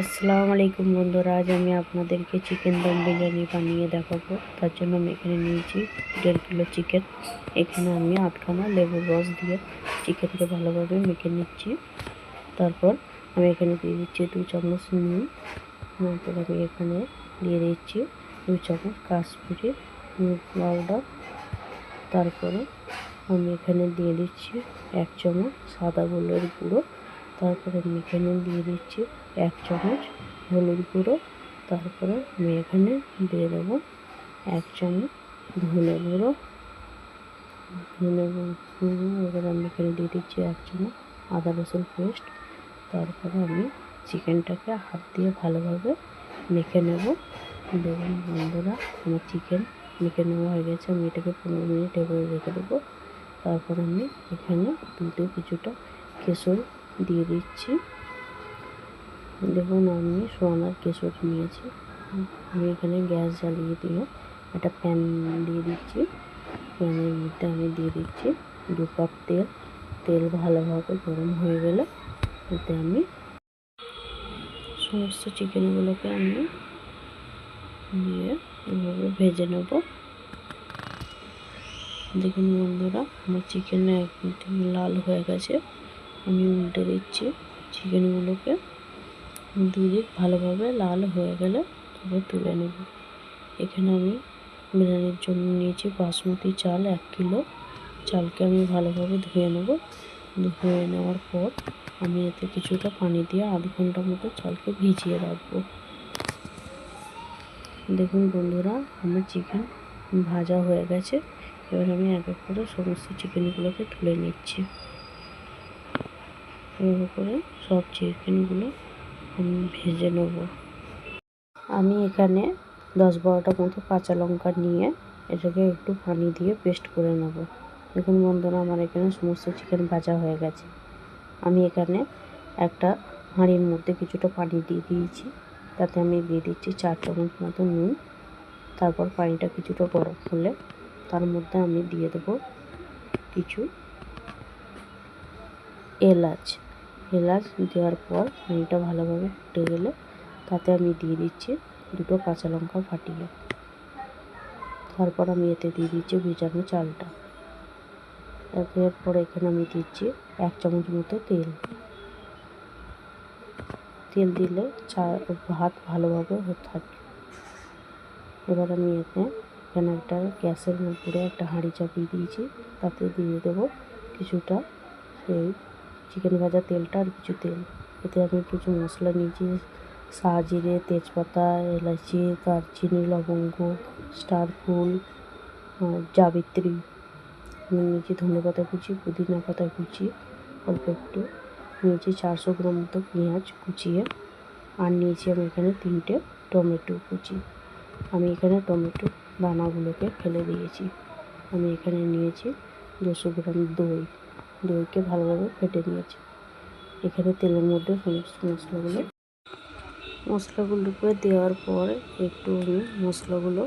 আসসালামু আলাইকুম বন্ধুরা, আজ আমি আপনাদেরকে চিকেন দম বিরিয়ানি বানিয়ে দেখাবো। তার জন্য আমি এখানে নিয়েছি দেড় কিলো চিকেন এখানে আমি আটখানা লেবুর রস দিয়ে চিকেনকে ভালোভাবে মেখে নিচ্ছি। তারপর আমি এখানে দিয়ে দিচ্ছি দু চামচ নুন। তারপর আমি এখানে দিয়ে দিচ্ছি দু চামচ কাশ্মীরি পাউডার তারপরে আমি এখানে দিয়ে দিচ্ছি এক চামচ সাদা গোলের গুঁড়ো। তারপরে এখানে দিয়ে দিচ্ছি এক চামচ হলুদ গুঁড়ো। তারপরে আমি এখানে দিয়ে দেবো এক চামচ ধনে গুঁড়ো। ধনে গুঁড়ো এবার আমি এখানে দিয়ে দিচ্ছি এক চামচ আদা রসুন পেস্ট। তারপরে আমি চিকেনটাকে হাত দিয়ে ভালোভাবে মেখে নেব। দেখুন বন্ধুরা, আমার চিকেন মেখে নেওয়া হয়ে গেছে। আমি এটাকে পনেরো মিনিট এবারে রেখে দেবো। তারপর আমি এখানে দুটো কিছুটা কেশর দিয়ে দিচ্ছি। দেখুন, আমি সোনার কেশর নিয়েছি। আমি এখানে গ্যাস জ্বালিয়ে দিয়ে একটা প্যান দিয়ে দিচ্ছি। প্যানের মধ্যে আমি দিয়ে দিচ্ছি দু কাপ তেল। তেল ভালোভাবে গরম হয়ে গেলে এতে আমি সমস্ত চিকেনগুলোকে আমি দিয়ে এভাবে ভেজে নেব। দেখুন বন্ধুরা, আমার চিকেন লাল হয়ে গেছে। আমি উল্টে দিচ্ছি চিকেনগুলোকে দুদিক ভালোভাবে লাল হয়ে গেলে তবে তুলে নেব। এখানে আমি বিরিয়ানির জন্য নিয়েছি বাসমতি চাল এক কিলো। চালকে আমি ভালোভাবে ধুয়ে নেব। ধুয়ে নেওয়ার পর আমি এতে কিছুটা পানি দিয়ে আধ ঘণ্টা মতো চালকে ভিজিয়ে রাখব। দেখুন বন্ধুরা, আমার চিকেন ভাজা হয়ে গেছে। এবার আমি এক এক করে সমস্ত চিকেনগুলোকে তুলে নিচ্ছি। এভাবে করে সব চিকেনগুলো আমি ভেজে নেব। আমি এখানে দশ বারোটা মতো কাঁচা লঙ্কা নিয়ে এটাকে একটু পানি দিয়ে পেস্ট করে নেব। দেখুন বন্ধুরা, আমার এখানে সমস্ত চিকেন ভাজা হয়ে গেছে। আমি এখানে একটা হাঁড়ির মধ্যে কিছুটা পানি দিয়ে দিয়েছি। তাতে আমি দিয়ে দিচ্ছি চার চামচ মতো নুন। তারপর পানিটা কিছুটা গরম হলে তার মধ্যে আমি দিয়ে দেবো কিছু এলাচ। এলাচ দেওয়ার পর পানিটা ভালোভাবে ফুটে গেলে তাতে আমি দিয়ে দিচ্ছি দুটো কাঁচা লঙ্কা ফাটিয়ে। তারপর আমি এতে দিয়ে দিচ্ছি ভিজানো চালটা। এরপর এখানে আমি দিচ্ছি এক চামচ মতো তেল। তেল দিলে চা, ভাত ভালোভাবে থাকে। এবার আমি এতে এখানে একটা গ্যাসের উপরে একটা হাঁড়ি চাপিয়ে দিয়েছি। তাতে দিয়ে দেবো কিছুটা সেই চিকেন ভাজা তেলটা আর কিছু তেল। এতে আমি কিছু মশলা নিয়েছি জিরে তেজপাতা এলাচি দারচিনি, লবঙ্গ, স্টার ফুল জাবিত্রী। আমি নিয়েছি ধনে পাতা কুচি, পুদিনা পাতা কুচি, অল্প একটু। নিয়েছি চারশো গ্রাম মতো পেঁয়াজ কুচিয়ে। আর নিয়েছি আমি এখানে তিনটে টমেটো কুচি। আমি এখানে টমেটো দানাগুলোকে ফেলে দিয়েছি। আমি এখানে নিয়েছি দুশো গ্রাম দই। দইকে ভালোভাবে ফেটে নিয়েছি। এখানে তেলের মধ্যে সমস্ত মশলাগুলো। মশলাগুলোকে দেওয়ার পর একটু আমি মশলাগুলো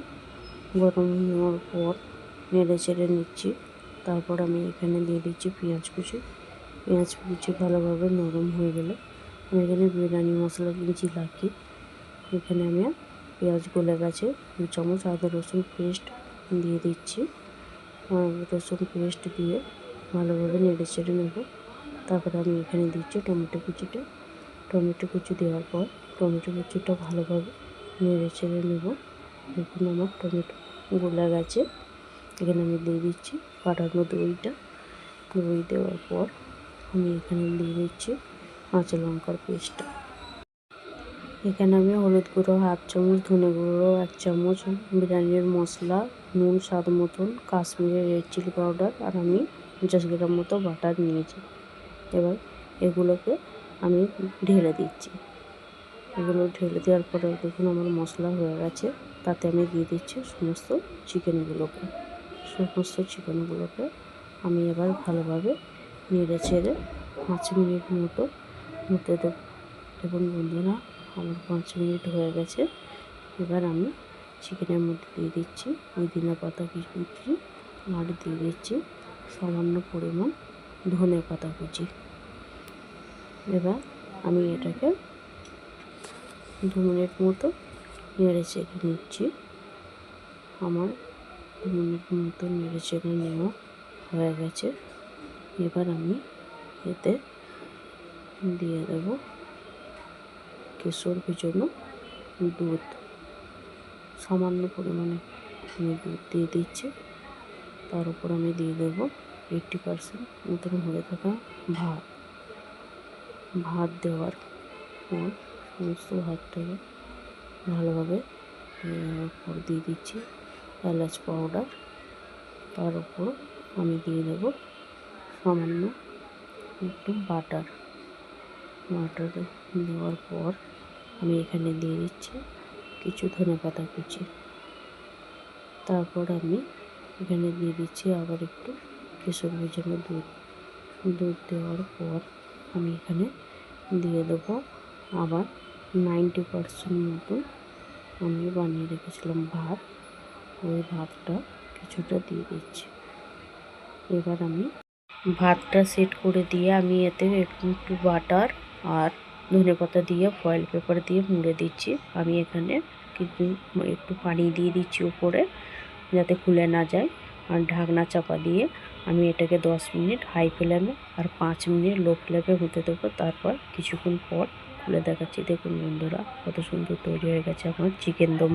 গরম হওয়ার পর নেড়ে চেড়ে নিচ্ছি। তারপর আমি এখানে দিয়ে দিচ্ছি পেঁয়াজ কুচি। পেঁয়াজ কুচি ভালোভাবে নরম হয়ে গেলে আমি এখানে বিরিয়ানি মশলা কিনছি লাকি এখানে আমি পেঁয়াজ গলে গেছে। দু চামচ আদা রসুন পেস্ট দিয়ে দিচ্ছি। রসুন পেস্ট দিয়ে ভালোভাবে নেড়ে চেড়ে নেব। তারপরে আমি এখানে দিচ্ছি টমেটো কুচিটা। টমেটো কুচি দেওয়ার পর টমেটো কুচিটা ভালোভাবে নেড়ে চেড়ে নেব। দেখুন আমার টমেটো গোলা গেছে। এখানে আমি দিয়ে দিচ্ছি কাটানো দইটা। দই দেওয়ার পর আমি এখানে দিয়ে দিচ্ছি কাঁচা লঙ্কার পেস্টটা। এখানে আমি হলুদ গুঁড়ো, হাফ চামচ, ধনে গুঁড়ো, এক চামচ, বিরিয়ানির মশলা, নুন, স্বাদ মতন কাশ্মীরি রেড চিলি পাউডার আর আমি পঞ্চাশ গ্রাম মতো বাটার নিয়েছি। এবার এগুলোকে আমি ঢেলে দিচ্ছি। এগুলো ঢেলে দেওয়ার পরে দেখুন আমার মশলা হয়ে গেছে। তাতে আমি দিয়ে দিচ্ছি সমস্ত চিকেনগুলোকে। সমস্ত চিকেনগুলোকে আমি এবার ভালোভাবে নেড়ে ছেড়ে পাঁচ মিনিট মতো হতে দেবো। দেখুন বন্ধুরা, আমার পাঁচ মিনিট হয়ে গেছে। এবার আমি চিকেনের মধ্যে দিয়ে দিচ্ছি। পুদিনা পাতা কিছু আর দিয়ে দিচ্ছি। সামান্য পরিমাণ ধনে পাতা কুচি। এবার আমি এটাকে দু মিনিট মতো নেড়ে চেড়ে নিচ্ছি। আমার দু মিনিট মতো নেড়ে চেড়ে নেওয়া হয়ে গেছে। এবার আমি এতে দিয়ে দেব কেশর ভেজানো দুধ। সামান্য পরিমাণে আমি দুধ দিয়ে দিচ্ছি। তার উপর আমি দিয়ে দেবো এইটটি পারসেন্ট মতন হয়ে থাকা ভাত। ভাত দেওয়ার পর সমস্ত ভাতটাকে ভালোভাবে দেওয়ার পর দিয়ে দিচ্ছি এলাচ পাউডার তার উপর আমি দিয়ে দেব সামান্য একটু বাটার বাটার দেওয়ার পর আমি এখানে দিয়ে দিচ্ছি কিছু ধনে পাতা কুচি। তারপর আমি এখানে দিয়ে দিচ্ছি আবার একটু কেশর ভেজানো দুধ। দুধ দেওয়ার পর আমি এখানে দিয়ে দেবো আবার নাইনটি পারসেন্ট মতো আমি বানিয়ে রেখেছিলাম ভাত। ওই ভাতটা কিছুটা দিয়ে দিচ্ছি। এবার আমি ভাতটা সেট করে দিয়ে আমি এতে একটু একটু বাটার আর ধনে পাতা দিয়ে ফয়েল পেপার দিয়ে মুড়ে দিচ্ছি। আমি এখানে কিছু একটু পানি দিয়ে দিচ্ছি উপরে। যাতে খুলে না যায় আর ঢাকনা চাপা দিয়ে আমি এটাকে দশ মিনিট হাই ফ্লেমে আর পাঁচ মিনিট লো ফ্লেমে হতে দেবো। তারপর কিছুক্ষণ পর খুলে দেখাচ্ছি। দেখুন বন্ধুরা, কত সুন্দর তৈরি হয়ে গেছে। আমার চিকেন দম